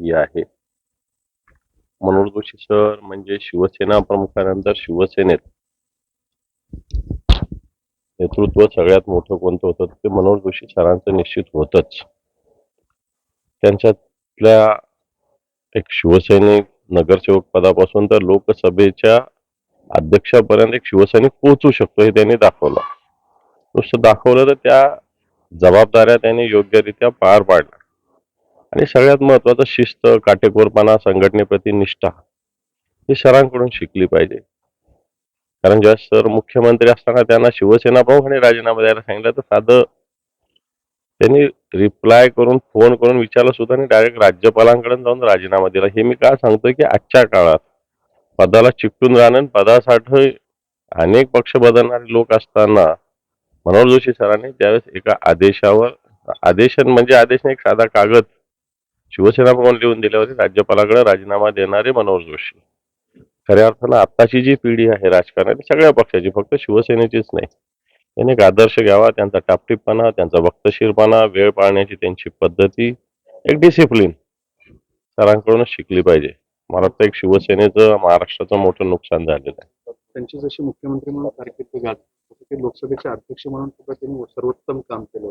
ही आहे. मनोहर जोशी सर म्हणजे शिवसेना प्रमुखानंतर शिवसेनेत नेतृत्व सगळ्यात मोठं कोणतं होतं? ते मनोहर जोशी सरांचं निश्चित होतच. त्यांच्यातल्या एक शिवसैनिक नगरसेवक पदापासून तर लोकसभेच्या अध्यक्षापर्यंत एक शिवसैनिक पोहोचू शकतो हे त्यांनी दाखवलं. नुसतं दाखवलं तर त्या जबाबदाऱ्या त्यांनी योग्यरित्या पार पाडल्या. आणि सगळ्यात महत्वाचं शिस्त काटेकोरपणा संघटनेप्रती निष्ठा ही सरांकडून शिकली पाहिजे. कारण जेव्हा सर मुख्यमंत्री असताना त्यांना शिवसेना प्रमुखांनी राजीनामा द्यायला सांगितलं तर साधं त्यांनी रिप्लाय करून फोन करून विचारलं सुद्धा आणि डायरेक्ट राज्यपालांकडे जाऊन राजीनामा दिला. हे मी का सांगतोय की आजच्या काळात पदाला चिकटून राहणं पदासाठी अनेक पक्ष बदलणारे लोक असताना मनोहर जोशी सरांनी त्यावेळेस एका आदेशावर आदेश म्हणजे आदेश नाही एक साधा कागद शिवसेना भवन लिहून दिल्यावर राज्यपालाकडे राजीनामा देणारे मनोहर जोशी. खऱ्या अर्थानं आत्ताची जी पिढी आहे राजकारणाची सगळ्या पक्षाची फक्त शिवसेनेचीच नाही. त्यांनी एक आदर्श घ्यावा त्यांचा टापटीपणा त्यांचा वक्तशीरपणा वेळ पाळण्याची त्यांची पद्धती एक डिसिप्लिन सरांकडूनच शिकली पाहिजे. मला वाटतं एक शिवसेनेचं महाराष्ट्राचं मोठं नुकसान झालेलं आहे. त्यांची जशी मुख्यमंत्री म्हणून कारकिर्द लोकसभेचे अध्यक्ष म्हणून सुद्धा त्यांनी सर्वोत्तम काम केलं